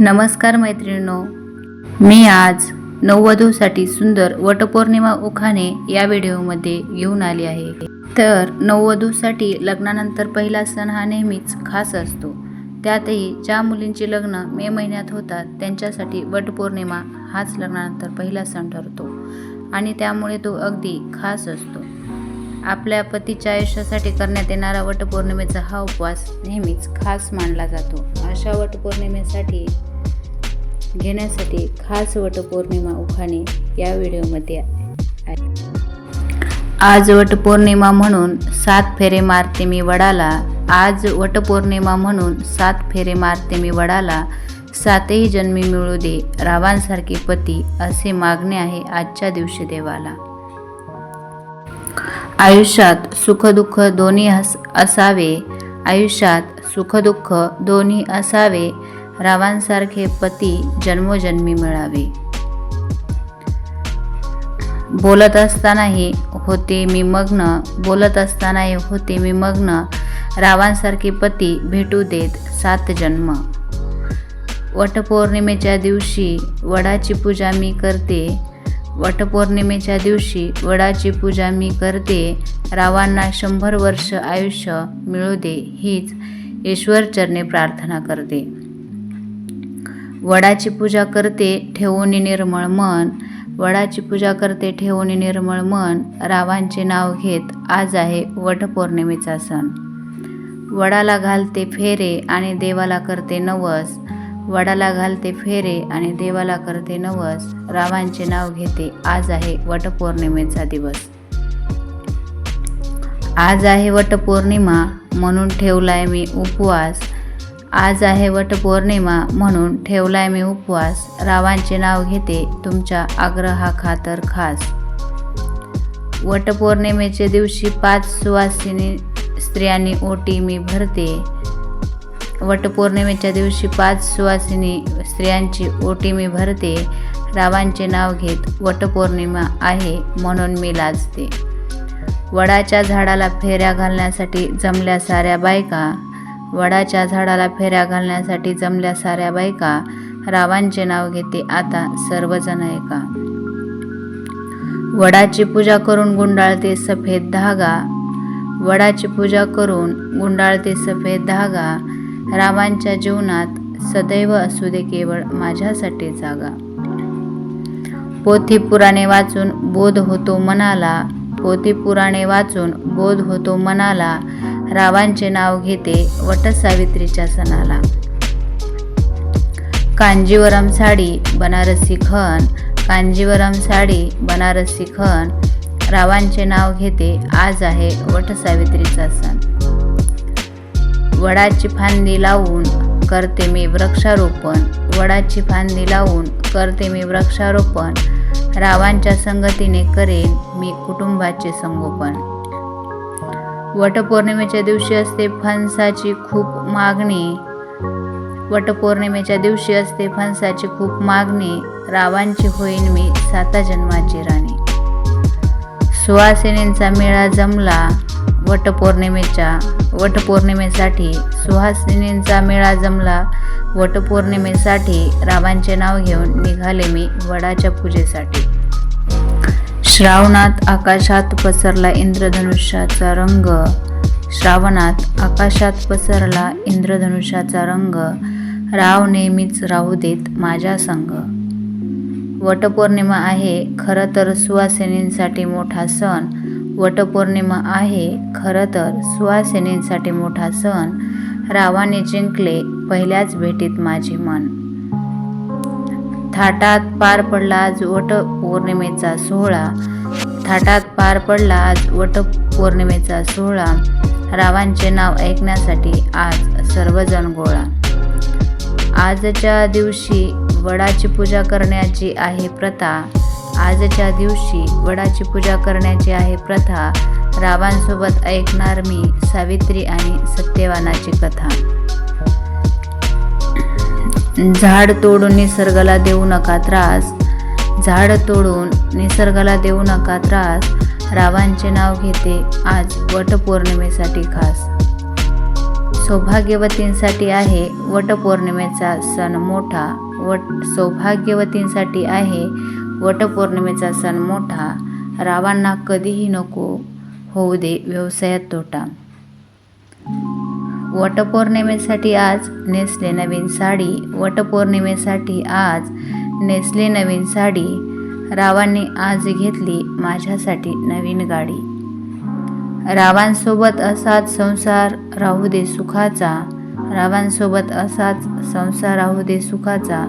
नमस्कार मैत्रिणींनो. मी आज नववधूसाठी सुंदर वटपौर्णिमा उखाणे या व्हिडिओमध्ये घेऊन आली आहे. तर नववधूसाठी लग्नानंतर पहिला सण हा नेहमीच खास असतो. त्यातही ज्या मुलींची लग्न मे महिन्यात होतात त्यांच्यासाठी वटपौर्णिमा हाच लग्नानंतर पहिला सण ठरतो आणि त्यामुळे तो अगदी खास असतो. आपल्या पतीच्या आयुष्यासाठी करण्यात येणारा वटपौर्णिमेचा हा उपवास नेहमीच खास मानला जातो. अशा वटपौर्णिमेसाठी घेण्यासाठी खास वटपौर्णिमा उखाणे या व्हिडिओमध्ये आहे. आज वटपौर्णिमा म्हणून सात फेरे मारते मी वडाला आज वटपौर्णिमा म्हणून सात फेरे मारते मी वडाला सातही जन्मी मिळू दे रावांसारखे पती असे मागणे आहे आजच्या दिवशी देवाला. आयुष्यात सुखदुःख दोन्ही हस असावे आयुष्यात सुखदुःख दोन्ही असावे रावांसारखे पती जन्मोजन्मी मिळावे. बोलत असतानाही होते मी मग्न बोलत असतानाही होते मी मग्न रावांसारखे पती भेटू देत सात जन्म. वटपौर्णिमेच्या दिवशी वडाची पूजा मी करते वटपौर्णिमेच्या दिवशी वडाची पूजा मी करते. रावांना शंभर वर्ष आयुष्य मिळू दे हीच ईश्वरचरणे प्रार्थना करते. वडाची पूजा करते ठेवून निर्मळ मन. वडाची पूजा करते ठेवून निर्मळ मन. रावांचे नाव घेत आज आहे वटपौर्णिमेचा सण. वडाला घालते फेरे आणि देवाला करते नवस. वडाला घालते फेरे आणि देवाला करते नवस. रावांचे नाव घेते आज आहे वटपौर्णिमेचा दिवस. आज आहे वटपौर्णिमा म्हणून ठेवलाय मी उपवास. आज आहे वटपौर्णिमा म्हणून ठेवलाय मी उपवास. रावांचे नाव घेते तुमच्या आग्रहाखातर खास. वटपौर्णिमेच्या दिवशी पाच सुवासिनी स्त्रियांनी ओटी मी भरते. वटपौर्णिमेच्या दिवशी पाच सुवासिनी स्त्रियांची ओटी मी भरते. रावांचे नाव घेत वटपौर्णिमा आहे म्हणून मी लाजते. वडाच्या झाडाला फेऱ्या घालण्यासाठी जमल्या साऱ्या बायका. वडाच्या झाडाला फेऱ्या घालण्यासाठी जमल्या साऱ्या बायका. रावांचे नाव घेते आता सर्वजण ऐका वडाची पूजा करून गुंडाळते सफेद धागा. वडाची पूजा करून गुंडाळते सफेद धागा. रावांच्या जीवनात सदैव असू दे केवळ माझ्यासाठी जागा. पोथी पुराणे वाचून बोध होतो मनाला पोथी पुराणे वाचून बोध होतो मनाला रावांचे नाव घेते वटसावित्रीच्या सणाला. कांजीवरम साडी बनारसी खण कांजीवरम साडी बनारसी खण रावांचे नाव घेते आज आहे वटसावित्रीचा सण. वडाची फांदी लावून करते मी वृक्षारोपण. वडाची फांदी लावून करते मी वृक्षारोपण. रावांच्या संगतीने करेन मी कुटुंबाचे संगोपन. वटपौर्णिमेच्या दिवशी असते फणसाची खूप मागणी. वटपौर्णिमेच्या दिवशी असते फणसाची खूप मागणी. रावांची होईन मी साता जन्माची राणी. सुवासिनींचा मेळा जमला. वटपौर्णिमेच्या वटपौर्णिमेसाठी सुहासिनींचा मेळा जमला. वटपौर्णिमेसाठी रावांचे नाव घेऊन निघाले मी वडाच्या पूजेसाठी. श्रावणात आकाशात पसरला इंद्रधनुष्याचा रंग. श्रावणात आकाशात पसरला इंद्रधनुष्याचा रंग. राव नेहमीच राहू देत माझ्या संग. वटपौर्णिमा आहे खरं तर सुवासिनींसाठी मोठा सण. वटपौर्णिमा आहे. खरं तर सुवासिनींसाठी मोठा सण. रावाने जिंकले पहिल्याच भेटीत माझे मन. थाटात पार पडला आज वटपौर्णिमेचा सोहळा. थाटात पार पडला आज वटपौर्णिमेचा सोहळा. रावांचे नाव ऐकण्यासाठी आज सर्वजण गोळा. आजच्या दिवशी वडाची पूजा करण्याची आहे प्रथा. आजच्या दिवशी वडाची पूजा करण्याची आहे प्रथा. रावांसोबत ऐकणार मी सावित्री आणि सत्यवानाची कथा. झाड तोडून निसर्गाला देऊ नका त्रास. झाड तोडून निसर्गाला देऊ नका त्रास. रावांचे नाव घेते आज वटपौर्णिमेसाठी खास. सौभाग्यवतींसाठी आहे वटपौर्णिमेचा सण मोठा. वट सौभाग्यवतींसाठी आहे वटपौर्णिमेचा सण मोठा रावांना कधीही नको होऊ दे व्यवसायात तोटा. वटपौर्णिमेसाठी आज नेसले नवीन साडी वटपौर्णिमेसाठी आज नेसले नवीन साडी रावांनी आज घेतली माझ्यासाठी नवीन गाडी. रावांसोबत असाच संसार राहू दे सुखाचा रावांसोबत असाच संसार राहू दे सुखाचा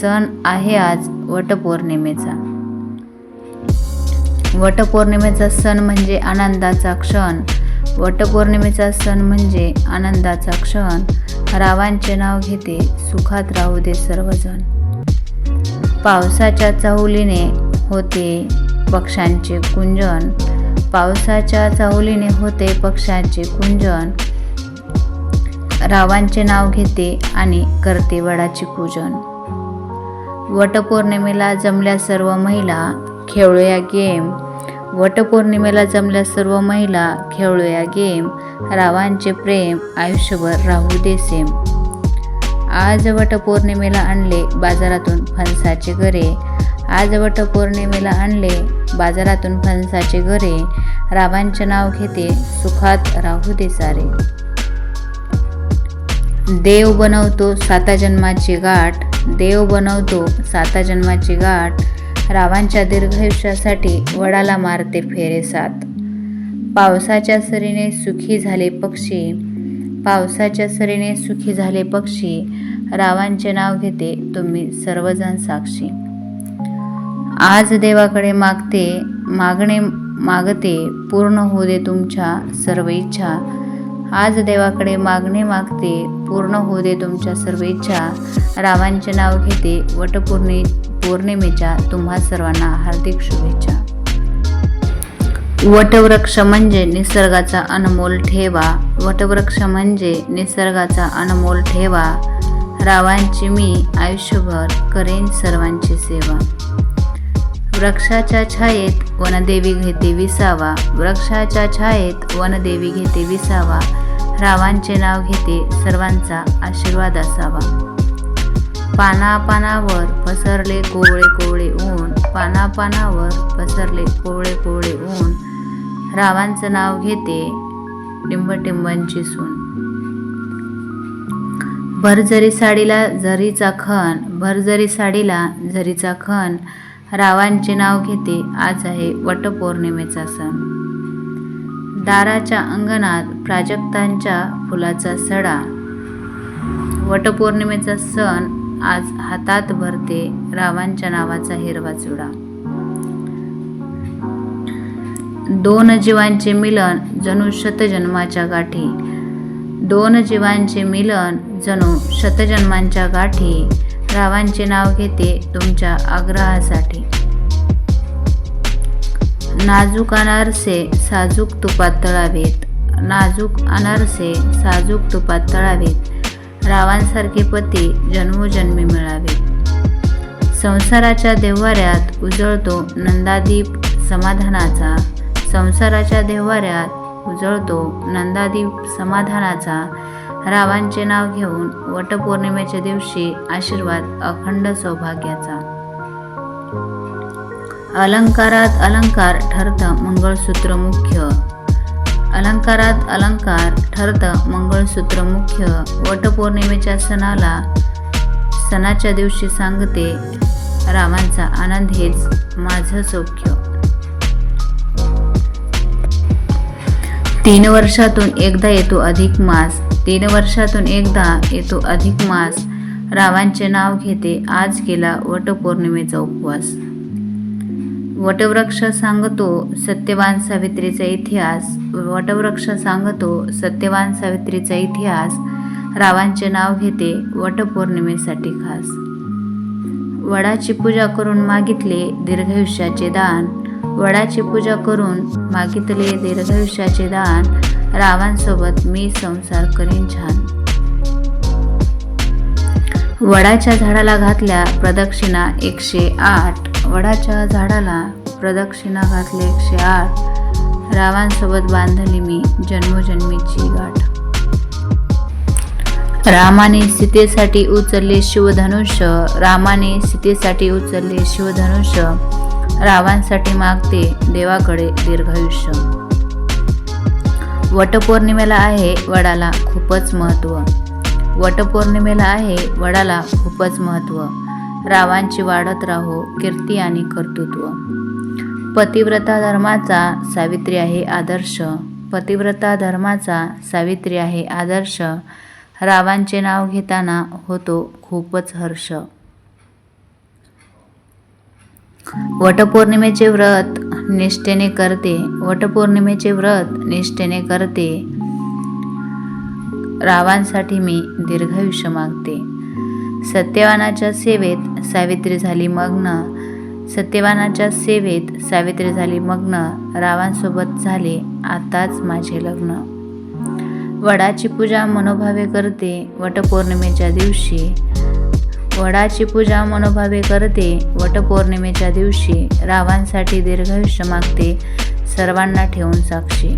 सण आहे आज वटपौर्णिमेचा. वटपौर्णिमेचा सण म्हणजे आनंदाचा क्षण. वटपौर्णिमेचा सण म्हणजे आनंदाचा क्षण. रावांचे नाव घेते सुखात राहू दे सर्वजण. पावसाच्या चाहुलीने होते पक्ष्यांचे कुंजन. पावसाच्या चाहुलीने होते पक्ष्यांचे कुंजन. रावांचे नाव घेते आणि करते वडाचे पूजन. वटपौर्णिमेला जमल्या सर्व महिला खेळूया गेम. वटपौर्णिमेला जमल्या सर्व महिला खेळूया गेम. रावांचे प्रेम आयुष्यभर राहू दे सेम. आज वटपौर्णिमेला आणले बाजारातून फणसाचे गरे आज वटपौर्णिमेला आणले बाजारातून फणसाचे गरे रावांचे नाव घेते सुखात राहू दे सारे. देव बनवतो साता जन्माची गाठ. देव बनवतो साता जन्माची गाठ रावांच्या दीर्घायुष्यासाठी वडाला मारते फेरे सात. पावसाच्या सरीने सुखी झाले पक्षी पावसाच्या सरीने सुखी झाले पक्षी रावांचे नाव घेते तुम्ही सर्वजण साक्षी. आज देवाकडे मागते मागणे मागते पूर्ण होऊ दे तुमच्या सर्व इच्छा आज देवाकडे मागणे मागते पूर्ण होऊ दे तुमच्या सर्व इच्छा. रावांचे नाव घेते वटपौर्णि पौर्णिमेच्या तुम्हा सर्वांना हार्दिक शुभेच्छा. वटवृक्ष म्हणजे निसर्गाचा अनमोल ठेवा. वटवृक्ष म्हणजे निसर्गाचा अनमोल ठेवा. रावांची मी आयुष्यभर करेन सर्वांची सेवा. वृक्षाच्या छायेत वनदेवी घेते विसावा. वृक्षाच्या छायेत वनदेवी घेते विसावा. रावांचे नाव घेते सर्वांचा आशीर्वाद असावा. पाना पानावर पसरले कोवळे कोवळे ऊन. पाना पानावर पसरले कोवळे कोवळे ऊन. रावांचं नाव घेते टिंबटिंबांची सून. भरजरी साडीला जरीचा खण. भरजरी साडीला जरीचा खण. रावांचे नाव घेते. आज आहे वटपौर्णिमेचा सण. दाराच्या अंगणात प्राजक्तांच्या फुलाचा सडा. वटपौर्णिमेचा सण आज हातात भरते रावांच्या नावाचा हिरवा चुडा. दोन जीवांचे मिलन जणू शतजन्माच्या गाठी. दोन जीवांचे मिलन जणू शतजन्मांच्या गाठी. रावांचे नाव घेते तुमच्या आग्रहासाठी. नाजूक अनारसे साजूक तुपात तळावेत. नाजूक अनारसे साजूक तुपात तळावेत. रावांसारखे पती जन्मोजन्मी मिळावे संसाराच्या देव्हाऱ्यात उजळतो नंदादीप समाधानाचा. संसाराच्या देव्हाऱ्यात उजळतो नंदादीप समाधानाचा. रावांचे नाव घेऊन वटपौर्णिमेच्या दिवशी आशीर्वाद अखंड सौभाग्याचा. अलंकारात अलंकार ठरतं मंगळसूत्र मुख्य. अलंकारात अलंकार ठरतं मंगळसूत्र मुख्य. वटपौर्णिमेच्या सणाला सणाच्या दिवशी सांगते रामांचा आनंद हेच माझं सौख्य. तीन वर्षातून एकदा येतो अधिक मास तीन वर्षातून एकदा येतो अधिक मास. रावांचे नाव घेते आज केला वटपौर्णिमेचा उपवास. वटवृक्ष सांगतो सत्यवान सावित्रीचा इतिहास. वटवृक्ष सांगतो सत्यवान सावित्रीचा इतिहास. रावांचे नाव घेते वटपौर्णिमेसाठी खास. वडाची पूजा करून मागितले दीर्घायुष्याचे दान. वडाची पूजा करून मागितले दीर्घायुष्याचे दान रावांसोबत मी संसार करीन छान. वडाच्या झाडाला घातल्या प्रदक्षिणा एकशे आठ. वडाच्या झाडाला प्रदक्षिणा घातल्या एकशे आठ. रावांसोबत बांधली मी जन्मोजन्मीची गाठ. रामाने सीतेसाठी उचलले शिवधनुष्य. रामाने सीतेसाठी उचलले शिवधनुष्य. रावांसाठी मागते देवाकडे दीर्घायुष्य वटपौर्णिमेला आहे वडाला खूपच महत्त्व वटपौर्णिमेला आहे वडाला खूपच महत्त्व रावांची वाढत राहो कीर्ती आणि कर्तृत्व. पतिव्रता धर्माचा सावित्री आहे आदर्श. पतिव्रता धर्माचा सावित्री आहे आदर्श. रावांचे नाव घेताना होतो खूपच हर्ष. वटपौर्णिमेचे व्रत निष्ठेने करते. वटपौर्णिमेचे व्रत निष्ठेने करते. रावांसाठी मी दीर्घायुष्य मागते. सत्यवानाच्या सेवेत सावित्री झाली मग्न. सत्यवानाच्या सेवेत सावित्री झाली मग्न. रावांसोबत झाले आताच माझे लग्न. वडाची पूजा मनोभावे करते. वटपौर्णिमेच्या दिवशी वडाची पूजा मनोभावे करते. वटपौर्णिमेच्या दिवशी रावांसाठी दीर्घायुष्य मागते. सर्वांना ठेवून साक्षी.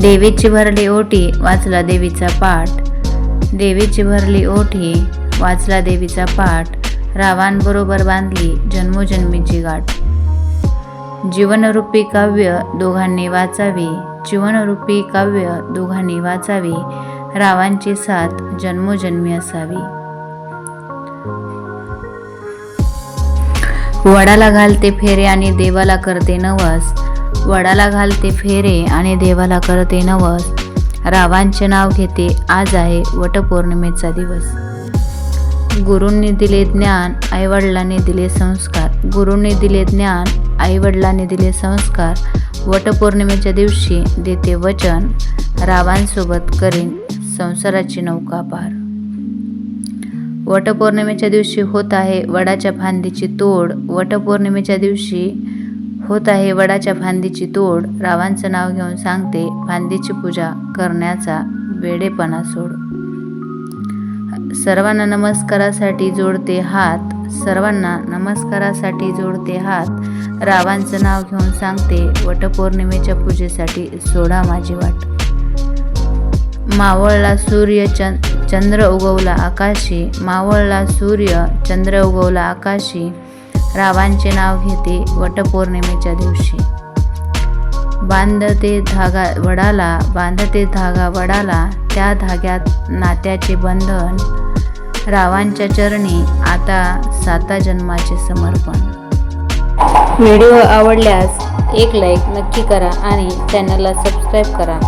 देवीची भरली ओटी वाचला देवीचा पाठ. देवीची भरली ओठी वाचला देवीचा पाठ. रावांबरोबर बांधली जन्मोजन्मीची गाठ. जीवनरूपी काव्य दोघांनी वाचावी. जीवनरूपी काव्य दोघांनी वाचावी. रावांची साथ जन्मोजन्मी असावी. वडाला घालते फेरे आणि देवाला करते नवस. वडाला घालते फेरे आणि देवाला करते नवस. रावांचे नाव घेते आज आहे वटपौर्णिमेचा दिवस. गुरूंनी दिले ज्ञान आईवडिलांनी दिले संस्कार. गुरूंनी दिले ज्ञान आईवडिलांनी दिले संस्कार. वटपौर्णिमेच्या दिवशी देते वचन. रावांसोबत करीन संसाराची नौका पार. वटपौर्णिमेच्या दिवशी होत आहे वडाच्या फांदीची तोड. वटपौर्णिमेच्या दिवशी होत आहे वडाच्या फांदीची तोड. रावांचं नाव घेऊन सांगते फांदीची पूजा करण्याचा वेडेपणा सोड. सर्वांना नमस्कारासाठी जोडते हात. सर्वांना नमस्कारासाठी जोडते हात. रावांचं नाव घेऊन सांगते वटपौर्णिमेच्या पूजेसाठी सोडा माझी वाट. मावळला सूर्य चं चंद्र उगवला आकाशी मावळला सूर्य चंद्र उगवला आकाशी रावांचे नाव घेते वटपौर्णिमेच्या दिवशी. बांधते धागा वडाला बांधते धागा वडाला त्या धाग्यात नात्याचे बंधन रावांच्या चरणी आता साता जन्माचे समर्पण. व्हिडिओ आवडल्यास एक लाईक नक्की करा आणि चॅनलला सबस्क्राईब करा.